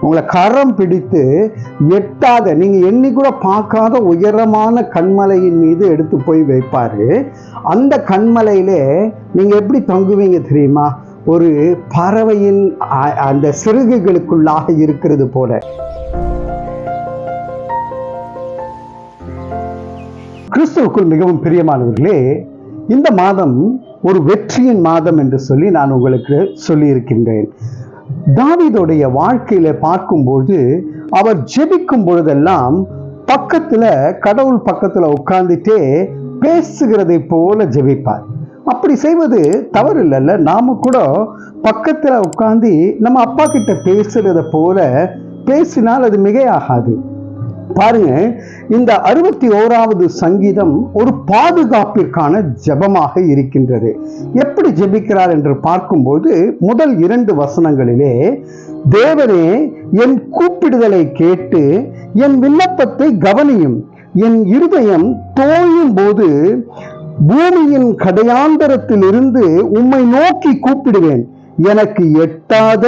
உங்களை கரம் பிடித்து எட்டாத நீங்கள் எண்ணி கூட பார்க்காத உயரமான கண்மலையின் மீது எடுத்து போய் வைப்பாரு. அந்த கண்மலையிலே நீங்க எப்படி தங்குவீங்க தெரியுமா? ஒரு பறவையின் அந்த சிறகுகளுக்குள்ளாக இருக்கிறது போல. கிறிஸ்துவுக்குள் மிகவும் பிரியமானவர்களே இந்த மாதம் ஒரு வெற்றியின் மாதம் என்று சொல்லி நான் உங்களுக்கு சொல்லியிருக்கின்றேன். தாவிதோடைய வாழ்க்கையில பார்க்கும்போது அவர் ஜெபிக்கும் பொழுதெல்லாம் பக்கத்துல கடவுள் பக்கத்துல உட்கார்ந்துட்டே பேசுகிறதை போல ஜெபிப்பார். அப்படி செய்வது தவறு இல்லைல்ல நாம கூட பக்கத்துல உட்கார்ந்து நம்ம அப்பா கிட்ட பேசுறத போல பேசினால் அது மிகையாகாது. பாருங்க இந்த அறுபத்தி ஓராவது சங்கீதம் ஒரு பாதுகாப்பிற்கான ஜெபமாக இருக்கின்றது. எப்படி ஜெபிக்கிறார் என்று பார்க்கும்போது முதல் இரண்டு வசனங்களிலே தேவனே என் கூப்பிடுதலை கேட்டு என் விண்ணப்பத்தை கவனியும். என் இருதயம் தோயும் போது பூமியின் கடையாந்தரத்தில் இருந்து உம்மை நோக்கி கூப்பிடுவேன். எனக்கு எட்டாத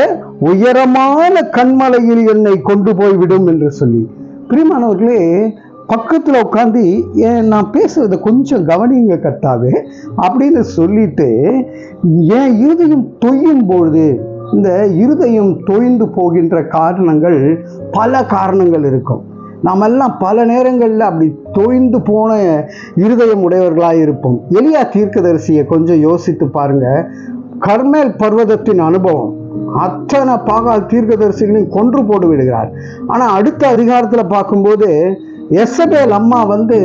உயரமான கண்மலையில் என்னை கொண்டு போய்விடும் என்று சொல்லி. பிரியமானவர்களே பக்கத்தில் உட்காந்து ஏன் நான் பேசுறதை கொஞ்சம் கவனிங்க கட்டாவே அப்படின்னு சொல்லிட்டு என் இருதயம் தொய்யும் பொழுது இந்த இருதயம் தொய்ந்து போகின்ற காரணங்கள் பல காரணங்கள் இருக்கும். நாமெல்லாம் பல நேரங்களில் அப்படி தொய்ந்து போன இருதயம் உடையவர்களாக இருப்போம். எளியா தீர்க்கதரிசியை கொஞ்சம் யோசித்து பாருங்கள் கர்மேல் பர்வதத்தின் அனுபவம். அத்தனை பாகால் தீர்க்கதரிசிகளையும் கொன்று போட்டு விடுகிறார். ஆனால் அடுத்த அதிகாரத்தில் பார்க்கும்போது எஸ்எபேல் அம்மா வந்து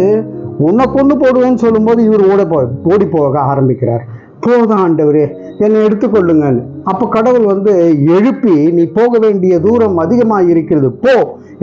உன்னை கொண்டு போடுவேன்னு சொல்லும்போது இவர் ஓட போ ஓடி போக ஆரம்பிக்கிறார். போதும் ஆண்டவரே என்னை எடுத்துக்கொள்ளுங்கன்னு அப்போ கடவுள் வந்து எழுப்பி நீ போக வேண்டிய தூரம் அதிகமாக இருக்கிறது போ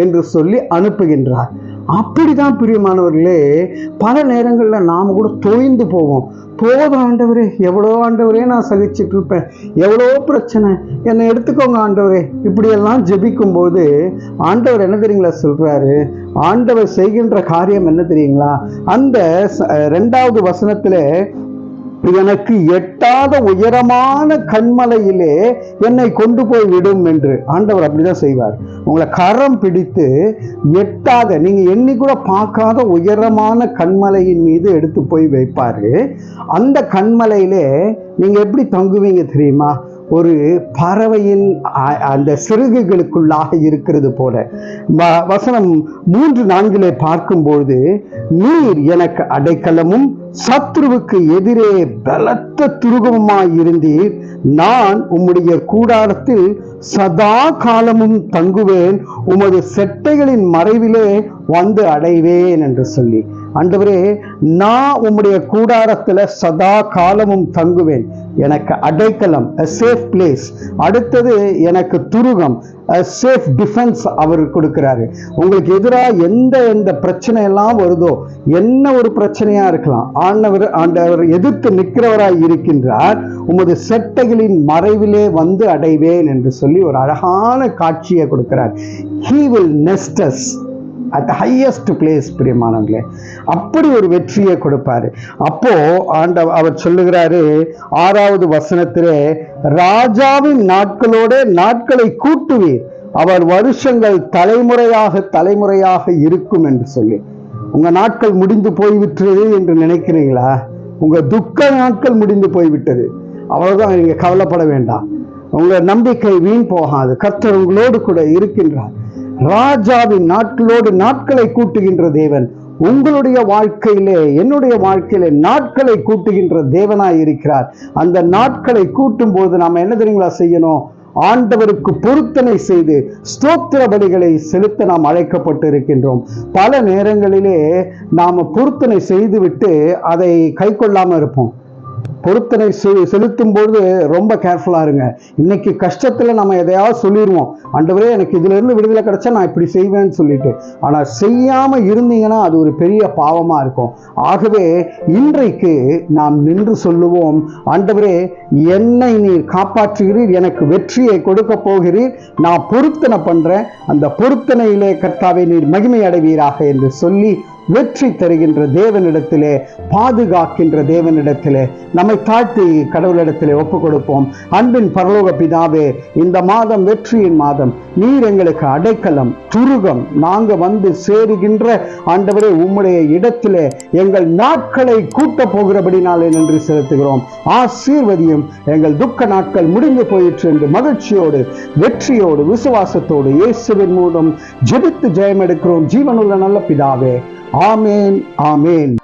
என்று சொல்லி அனுப்புகின்றார். அப்படிதான் பிரியமானவர்களே பல நேரங்களில் நாம் கூட தொய்ந்து போவோம். போதும் ஆண்டவரே எவ்வளோ ஆண்டவரே நான் சகிச்சுட்டு இருப்பேன் எவ்வளோ பிரச்சனை என்னை எடுத்துக்கோங்க ஆண்டவரே. இப்படியெல்லாம் ஜெபிக்கும்போது ஆண்டவர் என்ன தெரியுங்களா சொல்கிறாரு ஆண்டவர் செய்கின்ற காரியம் என்ன தெரியுங்களா? அந்த ச- ரெண்டாவது வசனத்தில் எனக்கு எட்டாத உயரமான கண்மலையிலே என்னை கொண்டு போய் விடும் என்று ஆண்டவர் அப்படிதான் செய்வார். உங்களை கரம் பிடித்து எட்டாத நீங்க எண்ணி கூட பார்க்காத உயரமான கண்மலையின் மீது எடுத்து போய் வைப்பாரு. அந்த கண்மலையிலே நீங்க எப்படி தங்குவீங்க தெரியுமா? ஒரு பறவையின் அந்த சிறகுகளுக்குள்ளாக இருக்கிறது போல. வ- வசனம் மூன்று நான்கிலே பார்க்கும்போது நீர் எனக்கு அடைக்கலமும் சத்ருவுக்கு எதிரே பலத்த துருகமுமாய் துருகமாயிருந்தீர் நான் உம்முடைய கூடாரத்தில் சதா காலமும் தங்குவேன். உமது செட்டைகளின் மறைவிலே வந்து அடைவேன் என்று சொல்லி. ஆண்டவரே நான் உம்முடைய கூடாரத்துல சதா காலமும் தங்குவேன். எனக்கு அடைக்கலம் அ சேஃப் பிளேஸ் அடுத்தது எனக்கு துருகம் அ சேஃப் டிஃபென்ஸ் அவர் கொடுக்குறாரு. உங்களுக்கு எதிராக எந்த எந்த பிரச்சனையெல்லாம் வருதோ என்ன ஒரு பிரச்சனையாக இருக்கலாம் ஆண்டவர் ஆண்டவர் எதிர்த்து நிற்கிறவராய் இருக்கின்றார். உமது செட்டைகளின் மறைவிலே வந்து அடைவேன் என்று சொல்லி ஒரு அழகான காட்சியை கொடுக்கிறார். He will nests at highest place பிரியமானவங்களே அப்படி ஒரு வெற்றியை கொடுப்பாரு. அப்போ ஆண்ட அவர் சொல்லுகிறாரு ஆறாவது வசனத்திலே ராஜாவின் நாட்களோட நாட்களை கூட்டுவீர். அவர் வருஷங்கள் தலைமுறையாக தலைமுறையாக இருக்கும் என்று சொல்லி. உங்க நாட்கள் முடிந்து போய்விட்டது என்று நினைக்கிறீங்களா? உங்க துக்க நாட்கள் முடிந்து போய்விட்டது. அவ்வளவுதான் நீங்க கவலைப்பட வேண்டாம். உங்க நம்பிக்கை வீண் போகாது. கர்த்தர் உங்களோடு கூட இருக்கின்றார். ராஜாவின் நாட்களோடு நாட்களை கூட்டுகின்ற தேவன் உங்களுடைய வாழ்க்கையிலே என்னுடைய வாழ்க்கையிலே நாட்களை கூட்டுகின்ற தேவனாய் இருக்கிறார். அந்த நாட்களை கூட்டும் போது நாம் என்ன தெரியுங்களா செய்யணும்? ஆண்டவருக்கு பொருத்தனை செய்து ஸ்தோத்திர பலிகளை செலுத்த நாம் அழைக்கப்பட்டு இருக்கின்றோம் பல நேரங்களிலே நாம பொருத்தனை செய்துவிட்டு அதை கை கொள்ளாமல் இருப்போம். பொருத்தனை செ- செலுத்தும் பொழுது ரொம்ப கேர்ஃபுல்லா இருங்க. இன்னைக்கு கஷ்டத்துல நம்ம எதையாவது சொல்லிடுவோம் ஆண்டவரே எனக்கு இதுல இருந்து விடுதலை கிடைச்சா நான் இப்படி செய்வேன்னு சொல்லிட்டு. ஆனா செய்யாம இருந்தீங்கன்னா அது ஒரு பெரிய பாவமா இருக்கும். ஆகவே இன்றைக்கு நாம் நின்று சொல்லுவோம் ஆண்டவரே என்னை நீர் காப்பாற்றுகிறீர் எனக்கு வெற்றியை கொடுக்க போகிறீர் நான் பொருத்தனை பண்றேன் அந்த பொருத்தனையிலே கர்த்தாவை நீர் மகிமை அடைவீராக என்று சொல்லி வெற்றி தருகின்ற தேவனிடத்திலே பாதுகாக்கின்ற தேவனிடத்திலே நம்மை தாழ்த்தி கடவுளிடத்திலே ஒப்பு கொடுப்போம் அன்பின் பரலோக பிதாவே இந்த மாதம் வெற்றியின் மாதம். நீர் எங்களுக்கு அடைக்கலம் துருகம். நாங்க வந்து சேருகின்ற ஆண்டவரே உம்முடைய இடத்திலே எங்கள் நாட்களை கூட்ட போகிறபடினாலே நன்றி செலுத்துகிறோம். ஆசீர்வதியும் எங்கள் துக்க நாட்கள் முடிந்து போயிற்று என்று மகிழ்ச்சியோடு வெற்றியோடு விசுவாசத்தோடு இயேசுவின் மூலம் ஜெபித்து ஜெயம் எடுக்கிறோம் ஜீவனுள்ள நல்ல பிதாவே ஆமேன் ஆமேன்.